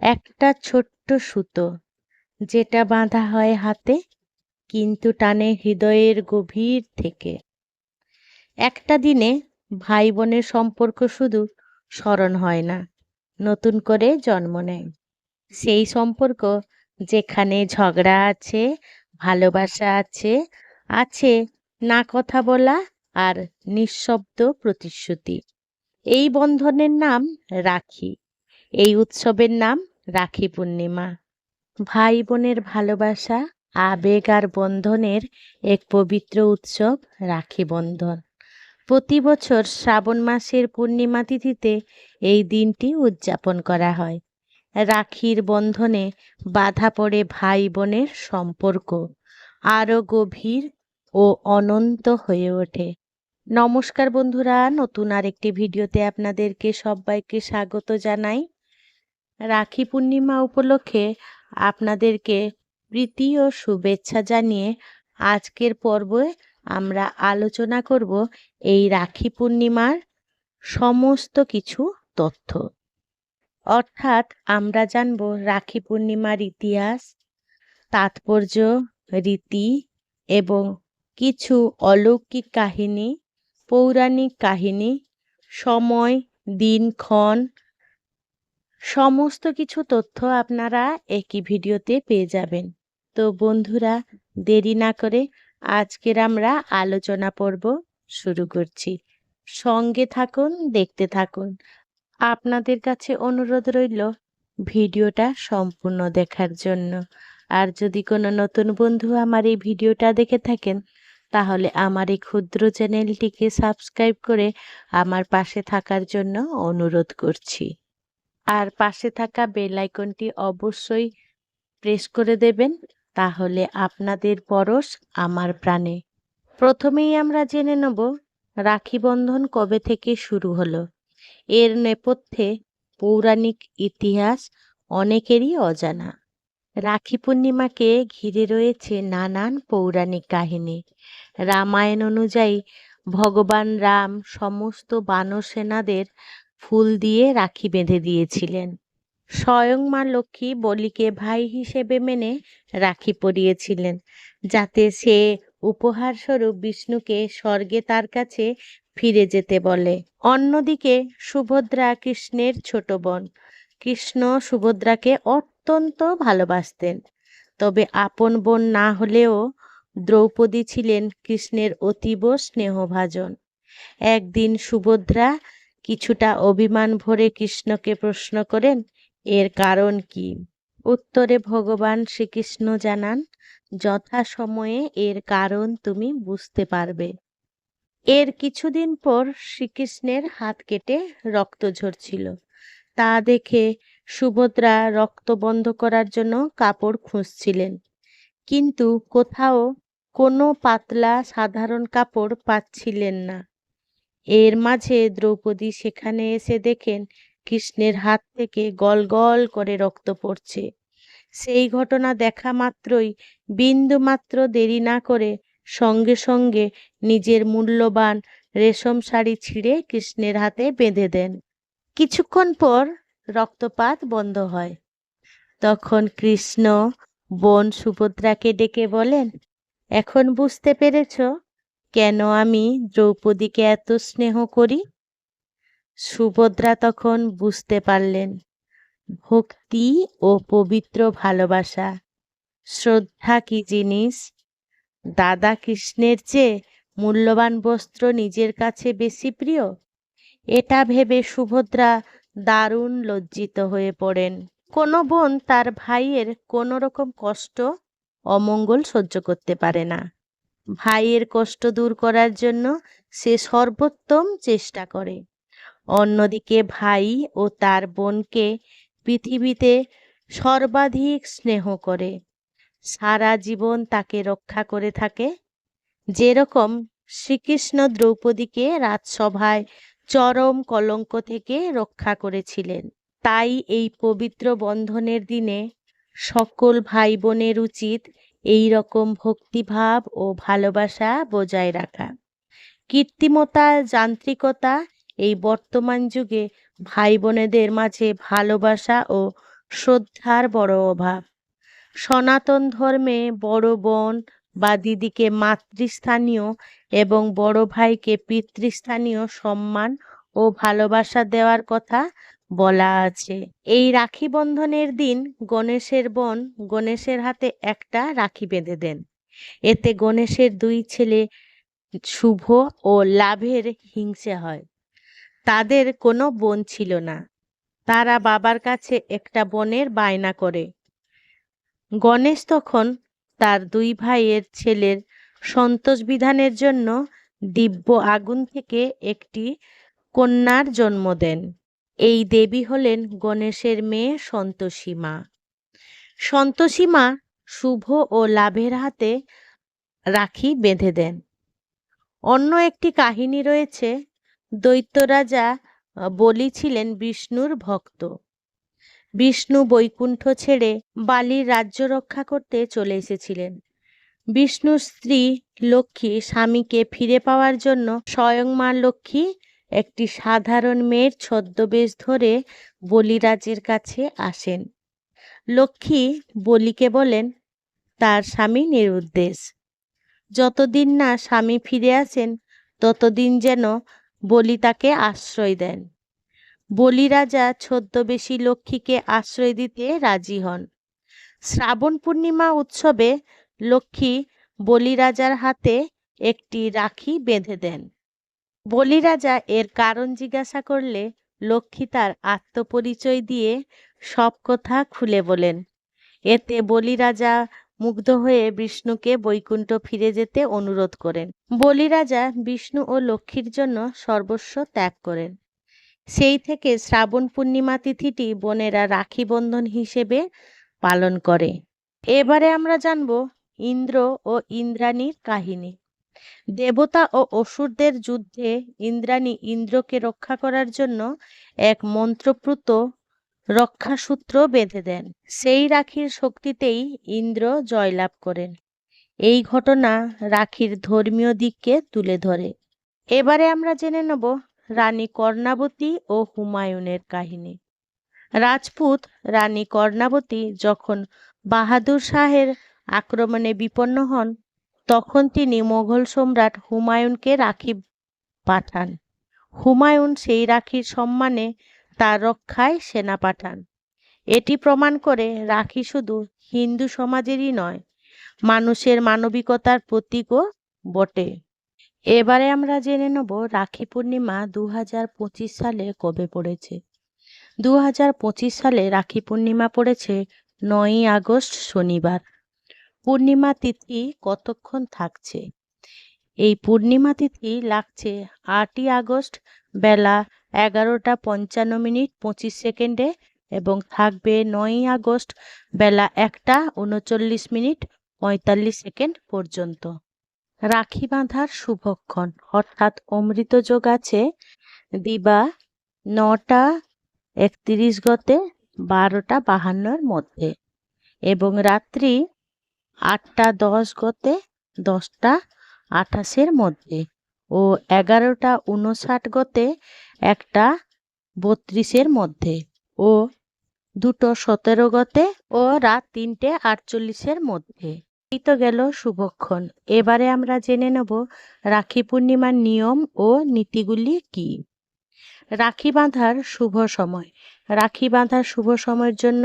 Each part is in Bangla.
একটা ছোট্ট সুতো, যেটা বাঁধা হয় হাতে, কিন্তু টানে হৃদয়ের গভীর থেকে। একটা দিনে ভাই বোনের সম্পর্ক শুধু স্মরণ হয় না, নতুন করে জন্ম নেয়। সেই সম্পর্ক যেখানে ঝগড়া আছে, ভালোবাসা আছে আছে না কথা বলা আর নিঃশব্দ প্রতিশ্রুতি। এই বন্ধনের নাম রাখি, এই উৎসবের নাম রাখি পূর্ণিমা। ভাই বোনের ভালোবাসা, আবেগ আর বন্ধনের এক পবিত্র উৎসব রাখি বন্ধন। প্রতি বছর শ্রাবণ মাসের পূর্ণিমা তিথিতে এই দিনটি উদযাপন করা হয়। রাখির বন্ধনে বাধা পড়ে ভাই বোনের সম্পর্ক, আরও গভীর ও অনন্ত হয়ে ওঠে। নমস্কার বন্ধুরা, নতুন আরেকটি ভিডিওতে আপনাদেরকে সবাইকে স্বাগত জানাই। রাখি পূর্ণিমা উপলক্ষে আপনাদেরকে প্রীতি ও শুভেচ্ছা জানিয়ে আজকের পর্বে আমরা আলোচনা করব এই রাখি পূর্ণিমার সমস্ত কিছু তথ্য। অর্থাৎ আমরা জানব রাখি পূর্ণিমার ইতিহাস, তাৎপর্য, রীতি এবং কিছু অলৌকিক কাহিনী, পৌরাণিক কাহিনী, সময় দিনক্ষণ সমস্ত কিছু তথ্য আপনারা একই ভিডিওতে পেয়ে যাবেন। তো বন্ধুরা, দেরি না করে আজকের আমরা আলোচনা পর্ব শুরু করছি। সঙ্গে থাকুন, দেখতে থাকুন। আপনাদের কাছে অনুরোধ রইল ভিডিওটা সম্পূর্ণ দেখার জন্য। আর যদি কোনো নতুন বন্ধু আমার এই ভিডিওটা দেখে থাকেন, তাহলে আমার এই ক্ষুদ্র চ্যানেলটিকে সাবস্ক্রাইব করে আমার পাশে থাকার জন্য অনুরোধ করছি। আর পাশে থাকা বেল আইকনটি অবশ্যই প্রেস করে দেবেন, তাহলে আপনাদের পরশ আমার প্রাণে। প্রথমেই আমরা জেনে নেব, রাখি বন্ধন কবে থেকে শুরু হলো। এর নেপথ্যে পৌরাণিক ইতিহাস অনেকেরই অজানা। রাখি পূর্ণিমাকে ঘিরে রয়েছে নানান পৌরাণিক কাহিনী। রামায়ণ অনুযায়ী ভগবান রাম সমস্ত বানর সেনাদের ফুল দিয়ে রাখি বেঁধে দিয়েছিলেন। স্বয়ং মা লক্ষ্মী বলিকে ভাই হিসেবে মেনে রাখি পরিয়েছিলেন, যাতে সে উপহার স্বরূপ বিষ্ণুকে স্বর্গে তার কাছে ফিরে যেতে বলে। অন্যদিকে সুভদ্রা কৃষ্ণের ছোট বোন, কৃষ্ণ সুভদ্রাকে অত্যন্ত ভালোবাসতেন। তবে আপন বোন না হলেও দ্রৌপদী ছিলেন কৃষ্ণের অতীব স্নেহভাজন। একদিন সুভদ্রা কিছুটা অভিমান ভরে কৃষ্ণকে প্রশ্ন করেন, এর কারণ কি? উত্তরে ভগবান শ্রীকৃষ্ণ জানান, যথাসময়ে এর কারণ তুমি বুঝতে পারবে। এর কিছুদিন পর শ্রীকৃষ্ণের হাত কেটে রক্ত ঝরছিল। তা দেখে সুভদ্রা রক্ত বন্ধ করার জন্য কাপড় খুঁজছিলেন। কিন্তু কোথাও কোনো পাতলা সাধারণ কাপড় পাচ্ছিলেন না। এর মাঝে দ্রৌপদী সেখানে এসে দেখেন কৃষ্ণের হাত থেকে গল গল করে রক্ত পড়ছে। সেই ঘটনা দেখা মাত্রই বিন্দু মাত্র দেরি না করে সঙ্গে সঙ্গে নিজের মূল্যবান রেশম শাড়ি ছিঁড়ে কৃষ্ণের হাতে বেঁধে দেন। কিছুক্ষণ পর রক্তপাত বন্ধ হয়। তখন কৃষ্ণ বোন সুভদ্রাকে ডেকে বলেন, এখন বুঝতে পেরেছ কেন আমি দ্রৌপদীকে এত স্নেহ করি? সুভদ্রা তখন বুঝতে পারলেন, ভক্তি ও পবিত্র ভালোবাসা, শ্রদ্ধা কি জিনিস? দাদা কৃষ্ণের চেয়ে মূল্যবান বস্ত্র নিজের কাছে বেশি প্রিয়? এটা ভেবে সুভদ্রা দারুণ লজ্জিত হয়ে পড়েন। কোনো বোন তার ভাইয়ের কোনো রকম কষ্ট, অমঙ্গল সহ্য করতে পারে না। ভাইয়ের কষ্ট দূর করার জন্য সে সর্বোত্তম চেষ্টা করে। অন্যদিকে ভাই ও তার বোনকে পৃথিবীতে সর্বাধিক স্নেহ করে। সারা জীবন তাকে রক্ষা করে থাকে। যেরকম শ্রীকৃষ্ণ দ্রৌপদীকে রাজসভায় চরম কলঙ্ক থেকে রক্ষা করেছিলেন, তাই এই পবিত্র বন্ধনের দিনে সকল ভাই বোনের উচিত এই রকম ভক্তিভাব ও ভালোবাসা বজায় রাখা। কৃত্রিমতা যান্ত্রিকতা এই বর্তমান যুগে ভাই বোনেদের মাঝে ভালোবাসা ও শ্রদ্ধার বড় অভাব। সনাতন ধর্মে বড় বোন বা দিদিকে মাতৃস্থানীয় এবং বড় ভাইকে পিতৃস্থানীয় সম্মান ও ভালোবাসা দেওয়ার কথা বলা আছে। এই রাখি বন্ধনের দিন গণেশের বোন গণেশের হাতে একটা রাখি বেঁধে দেন। এতে গণেশের দুই ছেলে শুভ ও লাভের হিংসে হয়। তাদের কোনো বোন ছিল না। তারা বাবার কাছে একটা বোনের বায়না করে। গণেশ তখন তার দুই ভাইয়ের ছেলের সন্তোষ বিধানের জন্য দিব্য আগুন থেকে একটি কন্যার জন্ম দেন। এই দেবী হলেন গণেশের মেয়ে সন্তোষী মা সন্তোষী মা শুভ ও লাভের হাতে রাখি বেঁধে দেন। অন্য একটি কাহিনী রয়েছে, দৈত্য রাজা বলি ছিলেন বিষ্ণুর ভক্ত। বিষ্ণু বৈকুণ্ঠ ছেড়ে বালির রাজ্য রক্ষা করতে চলে এসেছিলেন। বিষ্ণুর স্ত্রী লক্ষ্মী স্বামীকে ফিরে পাওয়ার জন্য স্বয়ং মা লক্ষ্মী একটি সাধারণ মেয়ের ছদ্মবেশ ধরে বলিরাজের কাছে আসেন। লক্ষ্মী বলিকে বলেন, তার স্বামী নিরুদ্দেশ। যতদিন না স্বামী ফিরে আসেন, ততদিন যেন বলি তাকে আশ্রয় দেন। বলি রাজা ছদ্মবেশী লক্ষ্মীকে আশ্রয় দিতে রাজি হন। শ্রাবণ পূর্ণিমা উৎসবে লক্ষ্মী বলি রাজার হাতে একটি রাখি বেঁধে দেন। বলি রাজা এর কারণ জিজ্ঞাসা করলে লক্ষ্মী তার আত্মপরিচয় দিয়ে সব কথা খুলে বলেন। এতে বলিরাজা মুগ্ধ হয়ে বিষ্ণুকে বৈকুণ্ঠ ফিরে যেতে অনুরোধ করেন। বলিরাজা বিষ্ণু ও লক্ষ্মীর জন্য সর্বস্ব ত্যাগ করেন। সেই থেকে শ্রাবণ পূর্ণিমা তিথিটি বোনেরা রাখি বন্ধন হিসেবে পালন করে। এবারে আমরা জানব ইন্দ্র ও ইন্দ্রাণীর কাহিনী। দেবতা ও অসুরদের যুদ্ধে ইন্দ্রাণী ইন্দ্রকে রক্ষা করার জন্য এক মন্ত্রপ্রুত রক্ষাসূত্র বেঁধে দেন। সেই রাখির শক্তিতেই ইন্দ্র জয়লাভ করেন। এই ঘটনা রাখির ধর্মীয় দিককে তুলে ধরে। এবারে আমরা জেনে নেব রানী কর্ণাবতী ও হুমায়ুনের কাহিনী। রাজপুত রানী কর্ণাবতী যখন বাহাদুর শাহের আক্রমণে বিপন্ন হন তখন তিনি মোগল সম্রাট হুমায়ুনকে রাখি পাঠান। হুমায়ুন সেই রাখির সম্মানে তার রক্ষায় সেনা পাঠান। এটি প্রমাণ করে রাখি শুধু হিন্দু সমাজেরই নয়, মানুষের মানবিকতার প্রতীকও বটে। এবারে আমরা জেনে নেব রাখি পূর্ণিমা দু হাজার পঁচিশ সালে কবে পড়েছে। দু হাজার পঁচিশ সালে রাখি পূর্ণিমা পড়েছে নয়ই আগস্ট শনিবার। পূর্ণিমা তিথি কতক্ষণ থাকছে? এই পূর্ণিমা তিথি লাগছে আটই আগস্ট বেলা এগারোটা পঞ্চান্ন মিনিট পঁচিশ সেকেন্ডে এবং থাকবে নয়ই আগস্ট বেলা একটা উনচল্লিশ মিনিট পঁয়তাল্লিশ সেকেন্ড পর্যন্ত। রাখি বাঁধার শুভক্ষণ। অর্থাৎ অমৃত যোগ আছে দিবা নটা একত্রিশ গতে বারোটা বাহান্নর মধ্যে এবং রাত্রি আটটা দশ গতে, দশটা আঠাশের মধ্যে ও এগারোটা উনষাট গতে, একটা বত্রিশের মধ্যে ও দুটো সতেরো গতে ও রাত তিনটে আটচল্লিশের মধ্যে। এই তো গেল শুভক্ষণ। এবারে আমরা জেনে নেব রাখি পূর্ণিমার নিয়ম ও নীতিগুলি কি। রাখি বাঁধার শুভ সময়। রাখি বাঁধার শুভ সময়ের জন্য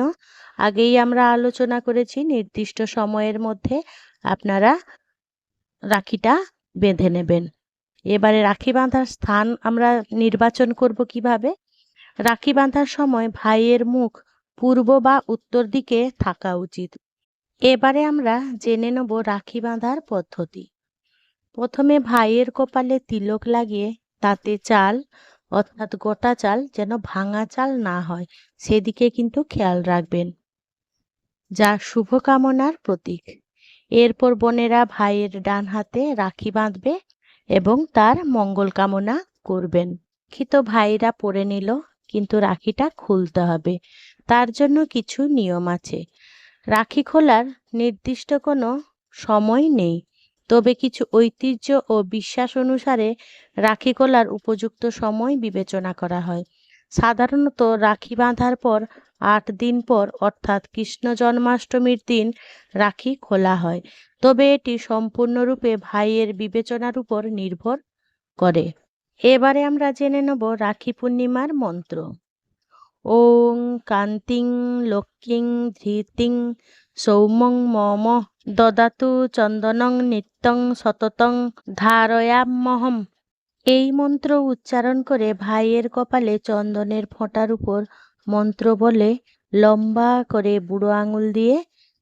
আগেই আমরা আলোচনা করেছি, নির্দিষ্ট সময়ের মধ্যে আপনারা রাখিটা বেঁধে নেবেন। এবারে রাখি বাঁধার স্থান আমরা নির্বাচন করব কীভাবে? রাখি বাঁধার সময় ভাইয়ের মুখ পূর্ব বা উত্তর দিকে থাকা উচিত। এবারে আমরা জেনে নেব রাখি বাঁধার পদ্ধতি। প্রথমে ভাইয়ের কপালে তিলক লাগিয়ে তাতে চাল, অর্থাৎ গোটা চাল যেন ভাঙা চাল না হয়, সেদিকে কিন্তু খেয়াল রাখবেন। যা শুভকামনার প্রতীক। এরপর বোনেরা ভাইয়ের ডান হাতে রাখি বাঁধবে এবং তার মঙ্গল কামনা করবেন। খিত ভাইরা পরে নিল, কিন্তু রাখিটা খুলতে হবে। তার জন্য কিছু নিয়ম আছে। রাখি খোলার নির্দিষ্ট কোনো সময় নেই, তবে কিছু ঐতিহ্য ও বিশ্বাস অনুসারে রাখি খোলার উপযুক্ত সময় বিবেচনা করা হয়। সাধারণত রাখি বাঁধার পর আট দিন পর, অর্থাৎ কৃষ্ণ জন্মাষ্টমীর দিন, রাখি খোলা হয়। তবে এটি সম্পূর্ণরূপে ভাইয়ের বিবেচনার উপর নির্ভর করে। এবারে আমরা জেনে নেব রাখি পূর্ণিমার মন্ত্র। ওং কান্তিং লক্ষ্মীং ধৃতিং সৌমং মম দদাতু চন্দনং নিত্যং সততং ধারয়ামহম এই মন্ত্র উচ্চারণ করে ভাইয়ের কপালে চন্দনের ফোঁটার উপর মন্ত্র বলে লম্বা করে বুড়ো আঙুল দিয়ে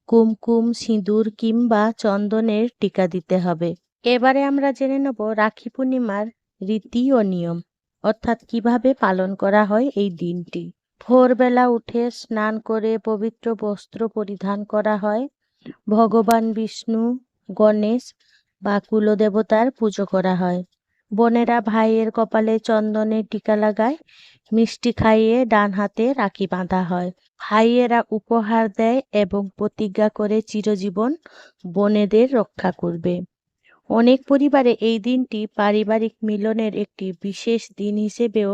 কুমকুম সিঁদুর কিংবা চন্দনের টিকা দিতে হবে। এবারে আমরা জেনে নেব রাখি পূর্ণিমার রীতি ও নিয়ম, অর্থাৎ কীভাবে পালন করা হয় এই দিনটি। ভোরবেলা উঠে স্নান করে পবিত্র বস্ত্র পরিধান করা হয়, ভগবান বিষ্ণু, গণেশ বা কুলদেবতার পুজো করা হয়। বোনেরা ভাইয়ের কপালে চন্দনের টিকা লাগায়, মিষ্টি খাইয়ে ডান হাতে রাখি বাঁধা হয়। ভাইয়েরা উপহার দেয় এবং প্রতিজ্ঞা করে চিরজীবন বোনেদের রক্ষা করবে। অনেক পরিবারে এই দিনটি পারিবারিক মিলনের একটি বিশেষ দিন হিসেবেও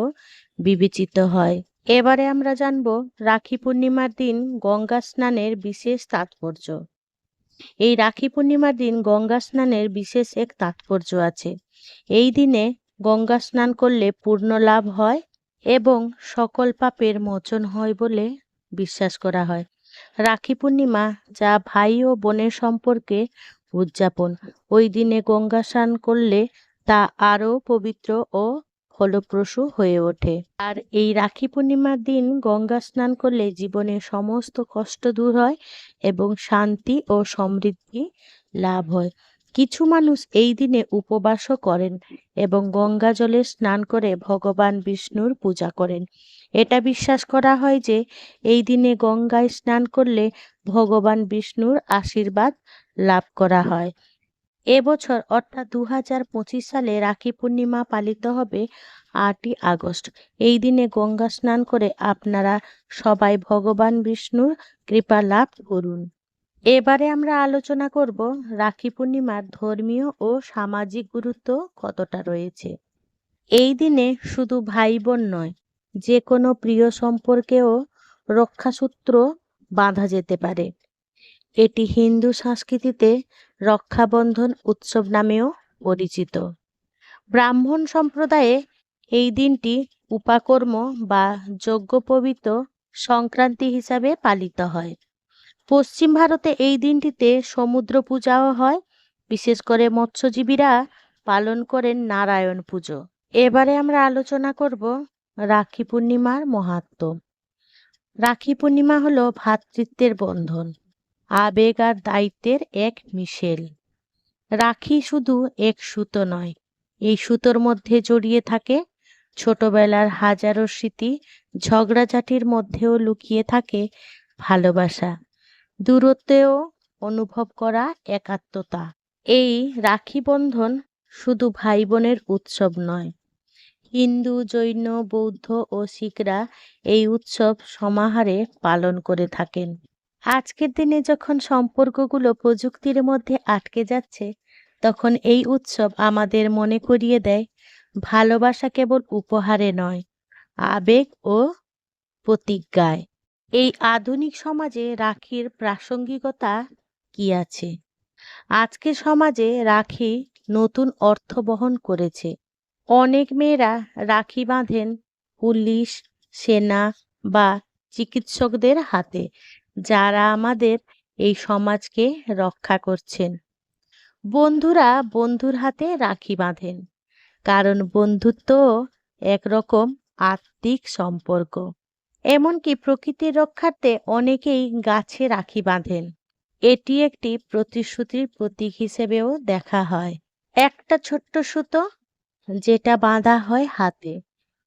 বিবেচিত হয়। এবারে আমরা জানব রাখি পূর্ণিমার দিন গঙ্গা স্নানের বিশেষ তাৎপর্য। এই রাখি পূর্ণিমার দিন গঙ্গা স্নানের বিশেষ এক তাৎপর্য আছে। এই দিনে গঙ্গা স্নান করলে পূর্ণ লাভ হয় এবং সকল পাপের মোচন হয় বলে বিশ্বাস করা হয়। রাখি পূর্ণিমা যা ভাই ও বোনের সম্পর্কে উদযাপন। ওই দিনে গঙ্গা স্নান করলে তা আরও পবিত্র ও ফলপ্রসূ হয়ে ওঠে। আর এই রাখি পূর্ণিমার দিন গঙ্গা স্নান করলে জীবনের সমস্ত কষ্ট দূর হয় এবং শান্তি ও সমৃদ্ধি লাভ হয়। কিছু মানুষ এই দিনে উপবাসও করেন এবং গঙ্গা জলে স্নান করে ভগবান বিষ্ণুর পূজা করেন। এটা বিশ্বাস করা হয় যে এই দিনে গঙ্গায় স্নান করলে ভগবান বিষ্ণুর আশীর্বাদ লাভ করা হয়। এবছর অর্থাৎ দু হাজার পঁচিশ সালে রাখি পূর্ণিমা পালিত হবে আটই আগস্ট। এই দিনে গঙ্গা স্নান করে আপনারা সবাই ভগবান বিষ্ণুর কৃপা লাভ করুন। এবারে আমরা আলোচনা করব রাখি পূর্ণিমার ধর্মীয় ও সামাজিক গুরুত্ব কতটা রয়েছে। এই দিনে শুধু ভাই বোন নয়, যে কোনো প্রিয় সম্পর্কেও রক্ষাসূত্র বাঁধা যেতে পারে। এটি হিন্দু সংস্কৃতিতে রক্ষাবন্ধন উৎসব নামেও পরিচিত। ব্রাহ্মণ সম্প্রদায়ে এই দিনটি উপাকর্ম বা যজ্ঞোপবীত সংক্রান্তি হিসাবে পালিত হয়। পশ্চিম ভারতে এই দিনটিতে সমুদ্র পূজাও হয়। বিশেষ করে মৎস্যজীবীরা পালন করেন নারায়ণ পুজো। এবারে আমরা আলোচনা করব রাখি পূর্ণিমার মাহাত্ম। রাখি পূর্ণিমা হলো ভ্রাতৃত্বের বন্ধন। আবেগ আর দায়িত্বের এক মিশেল। রাখি শুধু এক সুতো নয়, এই সুতোর মধ্যে জড়িয়ে থাকে ছোটবেলার হাজারো স্মৃতি, ঝগড়াঝাটির মধ্যেও লুকিয়ে থাকে ভালোবাসা, দূরত্বেও অনুভব করা একাত্মতা। এই রাখি বন্ধন শুধু ভাই বোনের উৎসব নয়, হিন্দু, জৈন, বৌদ্ধ ও শিখরা এই উৎসব সমাহারে পালন করে থাকেন। আজকের দিনে যখন সম্পর্কগুলো প্রযুক্তির মধ্যে আটকে যাচ্ছে, তখন এই উৎসব আমাদের মনে করিয়ে দেয়, ভালোবাসা কেবল উপহারে নয়, আবেগ ও প্রতিজ্ঞায়। এই আধুনিক সমাজে রাখির প্রাসঙ্গিকতা কি আছে? আজকের সমাজে রাখি নতুন অর্থ বহন করেছে। অনেক মেয়েরা রাখি বাঁধেন পুলিশ, সেনা বা চিকিৎসকদের হাতে। যারা আমাদের এই সমাজকে রক্ষা করছেন। বন্ধুরা বন্ধুর হাতে রাখি বাঁধেন, কারণ বন্ধুত্ব একরকম আত্মিক সম্পর্ক। এমনকি প্রকৃতির রক্ষার্থে অনেকেই গাছে রাখি বাঁধেন। এটি একটি প্রতিশ্রুতির প্রতীক হিসেবেও দেখা হয়। একটা ছোট্ট সুতো, যেটা বাঁধা হয় হাতে,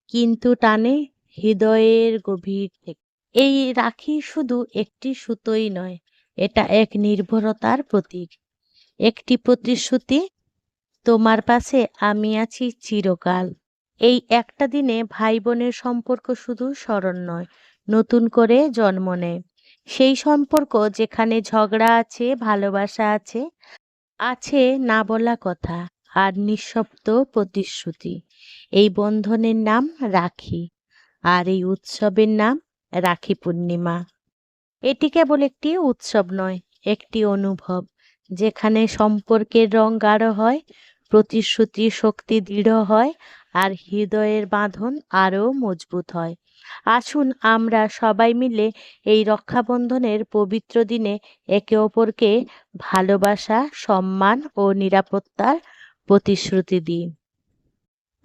কিন্তু টানে হৃদয়ের গভীর থেকে। এই রাখি শুধু একটি সুতোই নয়, এটা এক নির্ভরতার প্রতীক। একটি প্রতিশ্রুতি, তোমার পাশে আমি আছি চিরকাল। এই একটা দিনে ভাই বোনের সম্পর্ক শুধু স্মরণ নয়, নতুন করে জন্ম নেয়। সেই সম্পর্ক যেখানে ঝগড়া আছে, ভালোবাসা আছে আছে না বলা কথা আর নিঃশব্দ প্রতিশ্রুতি। এই বন্ধনের নাম রাখি, আর এই উৎসবের নাম রাখি পূর্ণিমা। এটি কেবল একটি উৎসব নয়, একটি অনুভব। যেখানে সম্পর্কের রং গাঢ় হয়, প্রতিশ্রুতি শক্তি দৃঢ় হয়, আর হৃদয়ের বাঁধন আরও মজবুত হয়। আসুন আমরা সবাই মিলে এই রক্ষাবন্ধনের পবিত্র দিনে একে অপরকে ভালোবাসা, সম্মান ও নিরাপত্তার প্রতিশ্রুতি দিই।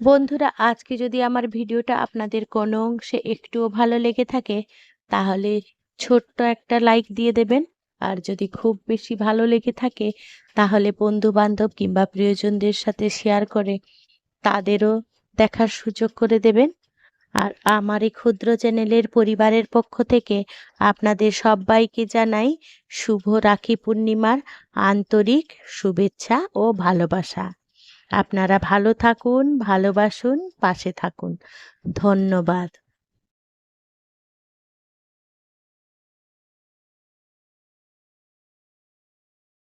বন্ধুরা, আজকে যদি আমার ভিডিওটা আপনাদের কোনো অংশে একটুও ভালো লেগে থাকে, তাহলে ছোট্ট একটা লাইক দিয়ে দেবেন। আর যদি খুব বেশি ভালো লেগে থাকে, তাহলে বন্ধু বান্ধব কিংবা প্রিয়জনদের সাথে শেয়ার করে তাদেরও দেখার সুযোগ করে দেবেন। আর আমার এই ক্ষুদ্র চ্যানেলের পরিবারের পক্ষ থেকে আপনাদের সবাইকে জানাই শুভ রাখি পূর্ণিমার আন্তরিক শুভেচ্ছা ও ভালোবাসা। আপনারা ভালো থাকুন ভালোবাসুন পাশে থাকুন। ধন্যবাদ।